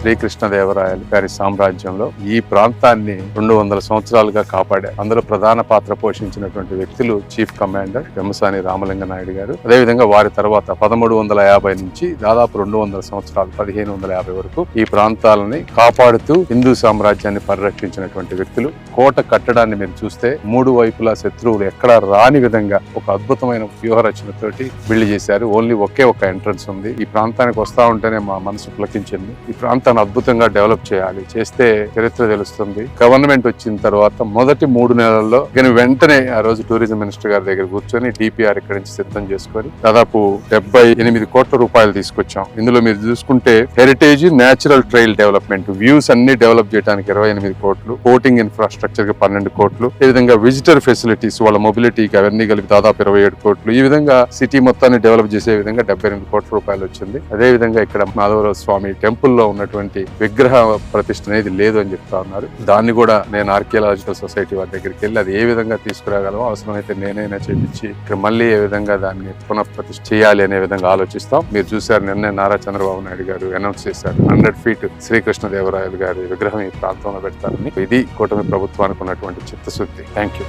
శ్రీకృష్ణదేవరాయలు గారి సామ్రాజ్యంలో ఈ ప్రాంతాన్ని రెండు వందల సంవత్సరాలుగా కాపాడారు. అందులో ప్రధాన పాత్ర పోషించినటువంటి వ్యక్తులు చీఫ్ కమాండర్ వెమ్మసాని రామలింగ నాయుడు గారు. అదేవిధంగా వారి తర్వాత పదమూడు వందల యాభై నుంచి దాదాపు రెండు వందల సంవత్సరాలు పదిహేను వందల యాభై వరకు ఈ ప్రాంతాలని కాపాడుతూ హిందూ సామ్రాజ్యాన్ని పరిరక్షించినటువంటి వ్యక్తులు. కోట కట్టడాన్ని మీరు చూస్తే మూడు వైపులా శత్రువులు ఎక్కడా రాని విధంగా ఒక అద్భుతమైన వ్యూహ రచనతోటి బిల్డ్ చేశారు. ఓన్లీ ఒకే ఒక ఎంట్రన్స్ ఉంది. ఈ ప్రాంతానికి వస్తా ఉంటేనే మా మనసు పులకించింది. ఈ ప్రాంత తను అద్భుతంగా డెవలప్ చేయాలి. చేస్తే చరిత్ర తెలుస్తుంది. గవర్నమెంట్ వచ్చిన తర్వాత మొదటి మూడు నెలల్లో కానీ వెంటనే ఆ రోజు టూరిజం మినిస్టర్ గారి దగ్గర కూర్చొని డిపిఆర్ ఇక్కడి నుంచి సిద్ధం చేసుకొని దాదాపు డెబ్బై ఎనిమిది కోట్ల రూపాయలు తీసుకొచ్చాం. ఇందులో మీరు చూసుకుంటే heritage natural trail development views అన్ని డెవలప్ చేయడానికి ఇరవై ఎనిమిది కోట్లు బోటింగ్ ఇన్ఫ్రాస్ట్రక్చర్కి పన్నెండు కోట్లు ఈ విధంగా విజిటర్ ఫెసిలిటీస్ వాళ్ళ మొబిలిటీకి అవన్నీ కలిపి దాదాపు ఇరవై ఏడు కోట్లు ఈ విధంగా సిటీ మొత్తాన్ని డెవలప్ చేసే విధంగా డెబ్బై రెండు కోట్ల రూపాయలు వచ్చింది. అదే విధంగా ఇక్కడ మాధవరావు స్వామి టెంపుల్లో ఉన్నటువంటి ఉన్నటువంటి విగ్రహ ప్రతిష్ట అనేది లేదు అని చెప్తా ఉన్నారు. దాన్ని కూడా నేను ఆర్కియాలజికల్ సొసైటీ వారి దగ్గరికి వెళ్ళి అది ఏ విధంగా తీసుకురాగలమో అవసరమైతే నేనైనా చేపించి ఇక్కడ మళ్ళీ ఏ విధంగా దాన్ని పునఃప్రతిష్ఠ చేయాలి అనే విధంగా ఆలోచిస్తాం. మీరు చూసారు నిన్నే నారా చంద్రబాబు నాయుడు గారు అనౌన్స్ చేశారు. హండ్రెడ్ ఫీట్ శ్రీకృష్ణదేవరాయలు గారి విగ్రహం ఈ ప్రాంతంలో పెడతారని. ఇది కూటమి ప్రభుత్వానికి ఉన్నటువంటి చిత్తశుద్ధి. Thank you